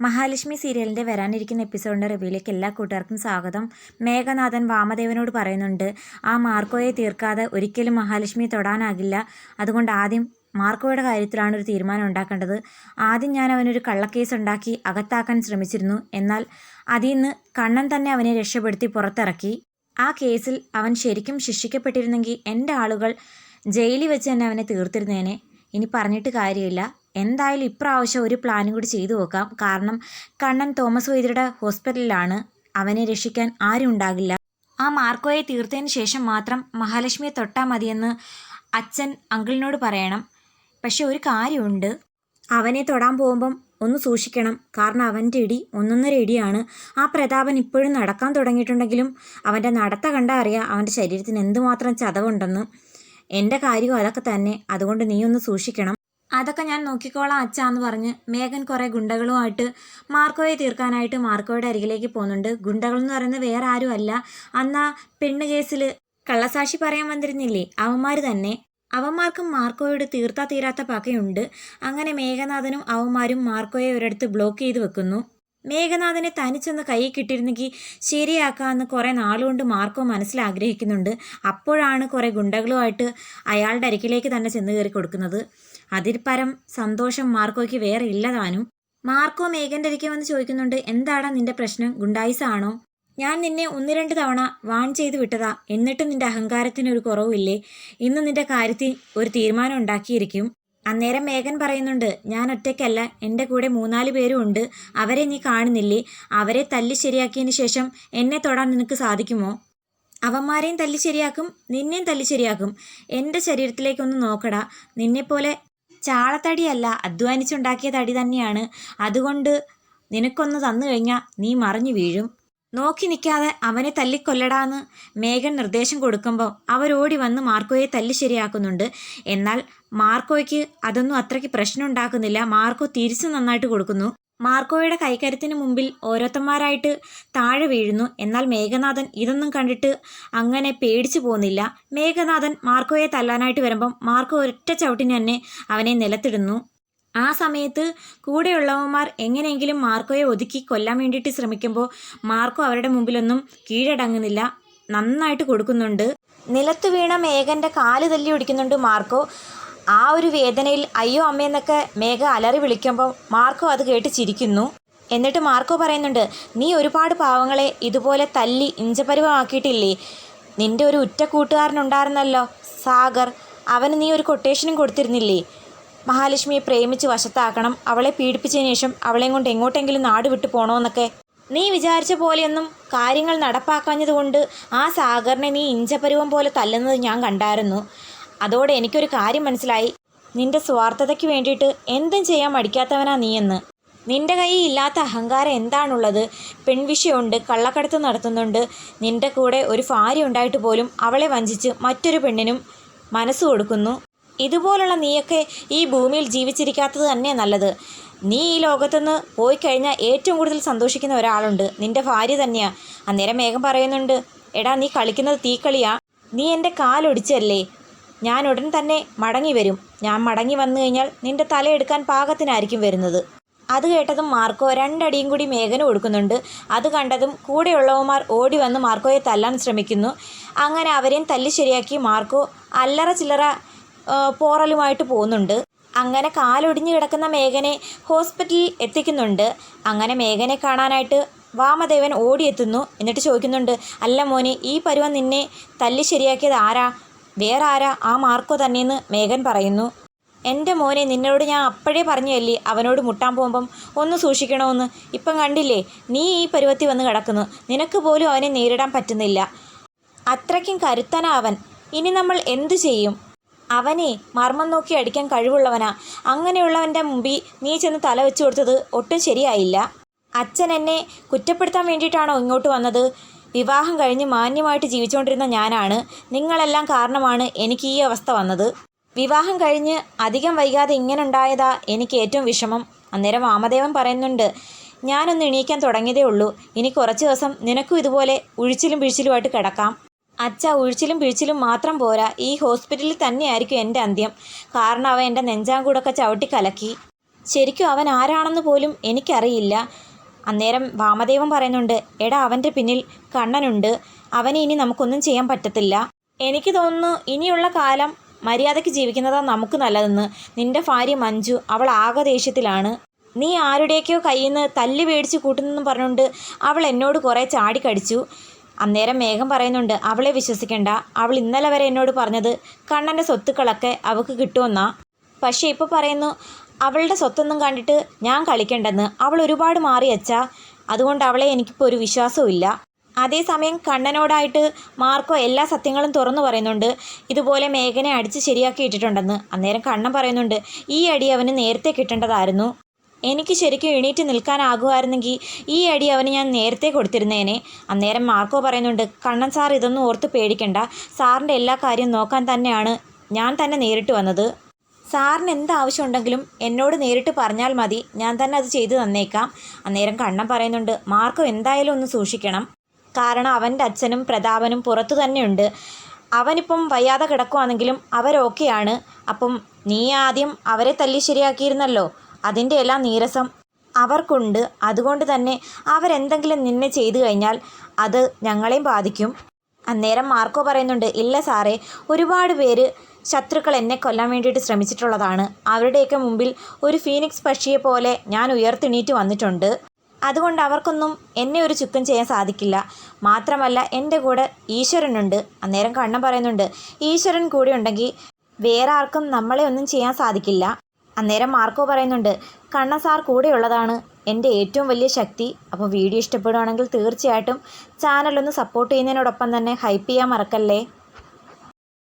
മഹാലക്ഷ്മി സീരിയലിന്റെ വരാനിരിക്കുന്ന എപ്പിസോഡിന്റെ റിവ്യൂയിലേക്ക് എല്ലാ കൂട്ടുകാർക്കും സ്വാഗതം. മേഘനാഥൻ വാമദേവനോട് പറയുന്നുണ്ട് ആ മാർക്കോയെ തീർക്കാതെ ഒരിക്കലും മഹാലക്ഷ്മി തൊടാനാകില്ല. അതുകൊണ്ട് ആദ്യം മാർക്കോയുടെ കാര്യത്തിലാണ് ഒരു തീരുമാനം ഉണ്ടാക്കേണ്ടത്. ആദ്യം ഞാൻ അവനൊരു കള്ളക്കേസ് ഉണ്ടാക്കി അകത്താക്കാൻ ശ്രമിച്ചിരുന്നു. എന്നാൽ അതിൽ നിന്ന് കണ്ണൻ തന്നെ അവനെ രക്ഷപ്പെടുത്തി പുറത്തിറക്കി. ആ കേസിൽ അവൻ ശരിക്കും ശിക്ഷിക്കപ്പെട്ടിരുന്നെങ്കിൽ എന്റെ ആളുകൾ ജയിലിൽ വെച്ച് തന്നെ അവനെ തീർത്തിരുന്നേനെ. ഇനി പറഞ്ഞിട്ട് കാര്യമില്ല. എന്തായാലും ഇപ്രാവശ്യം ഒരു പ്ലാനും കൂടി ചെയ്തു നോക്കാം കാരണം കണ്ണൻ തോമസ് വൈദ്യരുടെ ഹോസ്പിറ്റലിലാണ് അവനെ രക്ഷിക്കാൻ ആരും ഉണ്ടാകില്ല. ആ മാർക്കോയെ തീർത്തതിന് ശേഷം മാത്രം മഹാലക്ഷ്മിയെ തൊട്ടാൽ മതിയെന്ന് അച്ഛൻ അങ്കിളിനോട് പറയണം. പക്ഷെ ഒരു കാര്യമുണ്ട്. അവനെ തൊടാൻ പോകുമ്പം ഒന്ന് സൂക്ഷിക്കണം. കാരണം അവന്റെ ഇടി ഒന്നൊന്നര ഇടിയാണ്. ആ പ്രതാപൻ ഇപ്പോഴും നടക്കാൻ തുടങ്ങിയിട്ടുണ്ടെങ്കിലും അവന്റെ നടത്ത കണ്ടാൽ അറിയാം അവന്റെ ശരീരത്തിന് എന്തുമാത്രം ചതവുണ്ടെന്ന്. എന്റെ കാര്യവും അതൊക്കെ തന്നെ. അതുകൊണ്ട് നീ ഒന്ന് സൂക്ഷിക്കണം. അതൊക്കെ ഞാൻ നോക്കിക്കോളാം അച്ഛ എന്ന് പറഞ്ഞ് മേഘൻ കുറേ ഗുണ്ടകളുമായിട്ട് മാർക്കോയെ തീർക്കാനായിട്ട് മാർക്കോയുടെ അരികിലേക്ക് പോകുന്നുണ്ട്. ഗുണ്ടകൾ എന്ന് പറയുന്നത് വേറെ ആരും അല്ല. അന്ന് പെണ്ണ് കേസിൽ കള്ളസാക്ഷി പറയാൻ വന്നിരുന്നില്ലേ? അവന്മാർ തന്നെ. അവന്മാർക്കും മാർക്കോയോട് തീർത്താ തീരാത്ത പകയുണ്ട്. അങ്ങനെ മേഘനാഥനും അവന്മാരും മാർക്കോയെ ഒരിടത്ത് ബ്ലോക്ക് ചെയ്ത് വെക്കുന്നു. മേഘനാഥനെ തനിച്ചൊന്ന് കൈ കിട്ടിയിരുന്നെങ്കിൽ ശരിയാക്കാമെന്ന് കുറേ നാളുകൊണ്ട് മാർക്കോ മനസ്സിലാഗ്രഹിക്കുന്നുണ്ട് അപ്പോഴാണ് കുറേ ഗുണ്ടകളുമായിട്ട് അയാളുടെ അരികിലേക്ക് തന്നെ ചെന്ന് കയറി കൊടുക്കുന്നത്. അതിൽ പരം സന്തോഷം മാർക്കോയ്ക്ക് വേറെ ഇല്ലതാനും. മാർക്കോ മേഘന്റെ അരികെ വന്ന് ചോദിക്കുന്നുണ്ട് എന്താടാ നിന്റെ പ്രശ്നം? ഗുണ്ടായിസാണോ? ഞാൻ നിന്നെ ഒന്ന് രണ്ട് തവണ വാൺ ചെയ്ത് വിട്ടതാ. എന്നിട്ടും നിന്റെ അഹങ്കാരത്തിന് ഒരു കുറവില്ലേ ഇന്ന് നിന്റെ കാര്യത്തിൽ ഒരു തീരുമാനം ഉണ്ടാക്കിയിരിക്കും. അന്നേരം മേഘൻ പറയുന്നുണ്ട് ഞാൻ ഒറ്റയ്ക്കല്ല. എന്റെ കൂടെ മൂന്നാൽ പേരും ഉണ്ട്. അവരെ നീ കാണുന്നില്ലേ? അവരെ തല്ലി ശരിയാക്കിയതിന് ശേഷം എന്നെ തൊടാൻ നിനക്ക് സാധിക്കുമോ? അവന്മാരെയും തല്ലി ശരിയാക്കും. നിന്നെയും തല്ലി ശരിയാക്കും. എന്റെ ശരീരത്തിലേക്കൊന്ന് നോക്കടാ. നിന്നെപ്പോലെ ചാളത്തടിയല്ല അധ്വാനിച്ചുണ്ടാക്കിയ തടി തന്നെയാണ്. അതുകൊണ്ട് നിനക്കൊന്ന് തന്നു കഴിഞ്ഞാൽ നീ മറിഞ്ഞു വീഴും. നോക്കി നിൽക്കാതെ അവനെ തല്ലിക്കൊല്ലടാന്ന് മേഘൻ നിർദ്ദേശം കൊടുക്കുമ്പോൾ അവരോടി വന്ന് മാർക്കോയെ തല്ലി ശരിയാക്കുന്നുണ്ട്. എന്നാൽ മാർക്കോയ്ക്ക് അതൊന്നും അത്രയ്ക്ക് പ്രശ്നം ഉണ്ടാക്കുന്നില്ല മാർക്കോ തിരിച്ചു നന്നായിട്ട് കൊടുക്കുന്നു. മാർക്കോയുടെ കൈക്കരുത്തിന് മുമ്പിൽ ഓരോരുത്തന്മാരായിട്ട് താഴെ വീഴുന്നു. എന്നാൽ മേഘനാഥൻ ഇതൊന്നും കണ്ടിട്ട് അങ്ങനെ പേടിച്ചു പോകുന്നില്ല. മേഘനാഥൻ മാർക്കോയെ തല്ലാനായിട്ട് വരുമ്പം മാർക്കോ ഒറ്റ ചവിട്ടിന് തന്നെ അവനെ നിലത്തിടുന്നു. ആ സമയത്ത് കൂടെയുള്ളവന്മാർ എങ്ങനെയെങ്കിലും മാർക്കോയെ ഒതുക്കി കൊല്ലാൻ വേണ്ടിയിട്ട് ശ്രമിക്കുമ്പോൾ മാർക്കോ അവരുടെ മുമ്പിലൊന്നും കീഴടങ്ങുന്നില്ല. നന്നായിട്ട് കൊടുക്കുന്നുണ്ട്. നിലത്ത് വീണ മേഘന്റെ കാൽ തല്ലി ഒടിക്കുന്നുണ്ട് മാർക്കോ. ആ ഒരു വേദനയിൽ അയ്യോ അമ്മയെന്നൊക്കെ മേഘ അലറി വിളിക്കുമ്പോൾ മാർക്കോ അത് കേട്ട് ചിരിക്കുന്നു. എന്നിട്ട് മാർക്കോ പറയുന്നുണ്ട് നീ ഒരുപാട് പാവങ്ങളെ ഇതുപോലെ തല്ലി ഇഞ്ചപരിവമാക്കിയിട്ടില്ലേ? നിന്റെ ഒരു ഉറ്റ കൂട്ടുകാരനുണ്ടായിരുന്നല്ലോ സാഗർ. അവന് നീ ഒരു കൊട്ടേഷനും കൊടുത്തിരുന്നില്ലേ? മഹാലക്ഷ്മിയെ പ്രേമിച്ച് വശത്താക്കണം അവളെ പീഡിപ്പിച്ചതിന് ശേഷം അവളെയും കൊണ്ട് എങ്ങോട്ടെങ്കിലും നാട് വിട്ടു പോകണമെന്നൊക്കെ നീ വിചാരിച്ച പോലെയൊന്നും കാര്യങ്ങൾ നടപ്പാക്കാഞ്ഞതുകൊണ്ട് ആ സാഗറിനെ നീ ഇഞ്ചപരിവം പോലെ തല്ലുന്നത് ഞാൻ കണ്ടായിരുന്നു. അതോടെ എനിക്കൊരു കാര്യം മനസ്സിലായി. നിന്റെ സ്വാർത്ഥതയ്ക്ക് വേണ്ടിയിട്ട് എന്തും ചെയ്യാൻ മടിക്കാത്തവനാ നീയെന്ന് നിന്റെ കയ്യിൽ ഇല്ലാത്ത അഹങ്കാരം എന്താണുള്ളത്? പെൺവിഷയമുണ്ട് കള്ളക്കടത്ത് നടത്തുന്നുണ്ട്. നിന്റെ കൂടെ ഒരു ഭാര്യ ഉണ്ടായിട്ട് പോലും അവളെ വഞ്ചിച്ച് മറ്റൊരു പെണ്ണിനും മനസ്സ് കൊടുക്കുന്നു. ഇതുപോലുള്ള നീയൊക്കെ ഈ ഭൂമിയിൽ ജീവിച്ചിരിക്കാത്തത് തന്നെ നല്ലത്. നീ ഈ ലോകത്തുനിന്ന് പോയി കഴിഞ്ഞാൽ ഏറ്റവും കൂടുതൽ സന്തോഷിക്കുന്ന ഒരാളുണ്ട്. നിന്റെ ഭാര്യ തന്നെയാ. അന്നേരം മേഘം പറയുന്നുണ്ട് എടാ നീ കളിക്കുന്നത് തീക്കളിയാ. നീ എന്റെ കാലൊടിച്ചല്ലേ ഞാൻ ഉടൻ തന്നെ മടങ്ങി വരും. ഞാൻ മടങ്ങി വന്നു കഴിഞ്ഞാൽ നിന്റെ തലയെടുക്കാൻ പാകത്തിനായിരിക്കും വരുന്നത്. അത് കേട്ടതും മാർക്കോ രണ്ടടിയും കൂടി മേഘന കൊടുക്കുന്നുണ്ട്. അത് കണ്ടതും കൂടെയുള്ളവന്മാർ ഓടി വന്ന് മാർക്കോയെ തല്ലാൻ ശ്രമിക്കുന്നു. അങ്ങനെ അവരെയും തല്ലി ശരിയാക്കി മാർക്കോ അല്ലറ ചില്ലറ പോറലുമായിട്ട് പോകുന്നുണ്ട്. അങ്ങനെ കാലൊടിഞ്ഞു കിടക്കുന്ന മേഘനെ ഹോസ്പിറ്റലിൽ എത്തിക്കുന്നുണ്ട്. അങ്ങനെ മേഘനെ കാണാനായിട്ട് വാമദേവൻ ഓടിയെത്തുന്നു. എന്നിട്ട് ചോദിക്കുന്നുണ്ട് അല്ല മോനെ ഈ പരുവം നിന്നെ തല്ലി ശരിയാക്കിയത് ആരാ? വേറെ ആരാ ആ മാർക്കോ തന്നെയെന്ന് മേഘൻ പറയുന്നു. എന്റെ മോനെ നിന്നോട് ഞാൻ അപ്പോഴേ പറഞ്ഞല്ലേ അവനോട് മുട്ടാൻ പോകുമ്പം ഒന്ന് സൂക്ഷിക്കണമെന്ന് ഇപ്പം കണ്ടില്ലേ നീ ഈ പരുവത്തി വന്ന് കിടക്കുന്നു. നിനക്ക് പോലും അവനെ നേരിടാൻ പറ്റുന്നില്ല. അത്രയ്ക്കും കരുത്തനാ അവൻ. ഇനി നമ്മൾ എന്തു ചെയ്യും? അവനെ മർമ്മം നോക്കി അടിക്കാൻ കഴിവുള്ളവനാ. അങ്ങനെയുള്ളവന്റെ മുമ്പിൽ നീ ചെന്ന് തല വെച്ചു കൊടുത്തത് ഒട്ടും ശരിയായില്ല. അച്ഛൻ എന്നെ കുറ്റപ്പെടുത്താൻ വേണ്ടിയിട്ടാണോ ഇങ്ങോട്ട് വന്നത്? വിവാഹം കഴിഞ്ഞ് മാന്യമായിട്ട് ജീവിച്ചുകൊണ്ടിരുന്ന ഞാനാണ്. നിങ്ങളെല്ലാം കാരണമാണ് എനിക്ക് ഈ അവസ്ഥ വന്നത്. വിവാഹം കഴിഞ്ഞ് അധികം വൈകാതെ ഇങ്ങനെ ഉണ്ടായതാ എനിക്ക് ഏറ്റവും വിഷമം. അന്നേരം വാമദേവൻ പറയുന്നുണ്ട് ഞാനൊന്ന് എണീക്കാൻ തുടങ്ങിയതേ ഉള്ളൂ. ഇനി കുറച്ച് ദിവസം നിനക്കും ഇതുപോലെ ഉഴിച്ചിലും പിഴിച്ചിലുമായിട്ട് കിടക്കാം. അച്ഛ ഉഴിച്ചിലും പിഴിച്ചിലും മാത്രം പോരാ. ഈ ഹോസ്പിറ്റലിൽ തന്നെയായിരിക്കും എന്റെ അന്ത്യം. കാരണം അവ എന്റെ നെഞ്ചാങ്കൂടൊക്കെ ചവിട്ടി കലക്കി. ശരിക്കും അവൻ ആരാണെന്ന് പോലും എനിക്കറിയില്ല. അന്നേരം വാമദേവൻ പറയുന്നുണ്ട് എടാ അവന്റെ പിന്നിൽ കണ്ണനുണ്ട്. അവനെ ഇനി നമുക്കൊന്നും ചെയ്യാൻ പറ്റത്തില്ല. എനിക്ക് തോന്നുന്നു ഇനിയുള്ള കാലം മര്യാദയ്ക്ക് ജീവിക്കുന്നതാണ് നമുക്ക് നല്ലതെന്ന്. നിന്റെ ഭാര്യ മഞ്ജു അവൾ ആകെ ദേഷ്യത്തിലാണ്. നീ ആരുടെയൊക്കെയോ കയ്യിൽ നിന്ന് തല്ലി മേടിച്ച് കൂട്ടുന്നെന്ന് പറഞ്ഞുകൊണ്ട് അവൾ എന്നോട് കുറേ ചാടിക്കടിച്ചു അന്നേരം മേഘം പറയുന്നുണ്ട് അവളെ വിശ്വസിക്കണ്ട. അവൾ ഇന്നലെ വരെ എന്നോട് പറഞ്ഞത് കണ്ണന്റെ സ്വത്തുക്കളൊക്കെ അവൾക്ക് കിട്ടുമെന്നാ. പക്ഷേ ഇപ്പോൾ പറയുന്നു അവളുടെ സ്വത്തൊന്നും കണ്ടിട്ട് ഞാൻ കളിക്കണ്ടെന്ന് അവൾ ഒരുപാട് മാറി അതുകൊണ്ട് അവളെ എനിക്കിപ്പോൾ ഒരു വിശ്വാസവും അതേസമയം കണ്ണനോടായിട്ട് മാർക്കോ എല്ലാ സത്യങ്ങളും തുറന്നു പറയുന്നുണ്ട്. ഇതുപോലെ മേഘനെ അടിച്ച് ശരിയാക്കി ഇട്ടിട്ടുണ്ടെന്ന് അന്നേരം കണ്ണൻ പറയുന്നുണ്ട് ഈ അടി അവന് നേരത്തെ കിട്ടേണ്ടതായിരുന്നു. എനിക്ക് ശരിക്കും എണീറ്റ് നിൽക്കാനാകുമായിരുന്നെങ്കിൽ ഈ അടി അവന് ഞാൻ നേരത്തെ കൊടുത്തിരുന്നേനെ. അന്നേരം മാർക്കോ പറയുന്നുണ്ട് കണ്ണൻ സാർ ഇതൊന്നും ഓർത്ത് പേടിക്കണ്ട. സാറിന്റെ എല്ലാ കാര്യവും നോക്കാൻ തന്നെയാണ് ഞാൻ തന്നെ നേരിട്ട് വന്നത്. സാറിന് എന്ത് ആവശ്യമുണ്ടെങ്കിലും എന്നോട് നേരിട്ട് പറഞ്ഞാൽ മതി. ഞാൻ തന്നെ അത് ചെയ്തു തന്നേക്കാം. അന്നേരം കണ്ണം പറയുന്നുണ്ട് മാർക്കോ എന്തായാലും ഒന്ന് സൂക്ഷിക്കണം. കാരണം അവന്റെ അച്ഛനും പ്രതാപനും പുറത്തു തന്നെയുണ്ട്. അവനിപ്പം വയ്യാതെ കിടക്കുവാണെങ്കിലും അവരൊക്കെയാണ് അപ്പം നീ ആദ്യം അവരെ തല്ലി ശരിയാക്കിയിരുന്നല്ലോ. അതിന്റെ എല്ലാം നീരസം അവർക്കുണ്ട്. അതുകൊണ്ട് തന്നെ അവരെന്തെങ്കിലും നിന്നെ ചെയ്തു കഴിഞ്ഞാൽ അത് ഞങ്ങളെയും ബാധിക്കും. അന്നേരം മാർക്കോ പറയുന്നുണ്ട് ഇല്ല സാറേ ഒരുപാട് പേര് ശത്രുക്കൾ എന്നെ കൊല്ലാൻ വേണ്ടിയിട്ട് ശ്രമിച്ചിട്ടുള്ളതാണ്. അവരുടെയൊക്കെ മുമ്പിൽ ഒരു ഫീനിക്സ് പക്ഷിയെ പോലെ ഞാൻ ഉയർത്തെണീറ്റ് വന്നിട്ടുണ്ട്. അതുകൊണ്ട് അവർക്കൊന്നും എന്നെ ഒരു ചുക്കം ചെയ്യാൻ സാധിക്കില്ല. മാത്രമല്ല എന്റെ കൂടെ ഈശ്വരനുണ്ട്. അന്നേരം കണ്ണം പറയുന്നുണ്ട് ഈശ്വരൻ കൂടെ ഉണ്ടെങ്കിൽ വേറെ ആർക്കും നമ്മളെ ഒന്നും ചെയ്യാൻ സാധിക്കില്ല. അന്നേരം മാർക്കോ പറയുന്നുണ്ട് കണ്ണൻ സാർ കൂടെയുള്ളതാണ് എന്റെ ഏറ്റവും വലിയ ശക്തി. അപ്പോൾ വീഡിയോ ഇഷ്ടപ്പെടുവാണെങ്കിൽ തീർച്ചയായിട്ടും ചാനലൊന്ന് സപ്പോർട്ട് ചെയ്യുന്നതിനോടൊപ്പം തന്നെ ഹൈപ്പ് ചെയ്യാൻ മറക്കല്ലേ?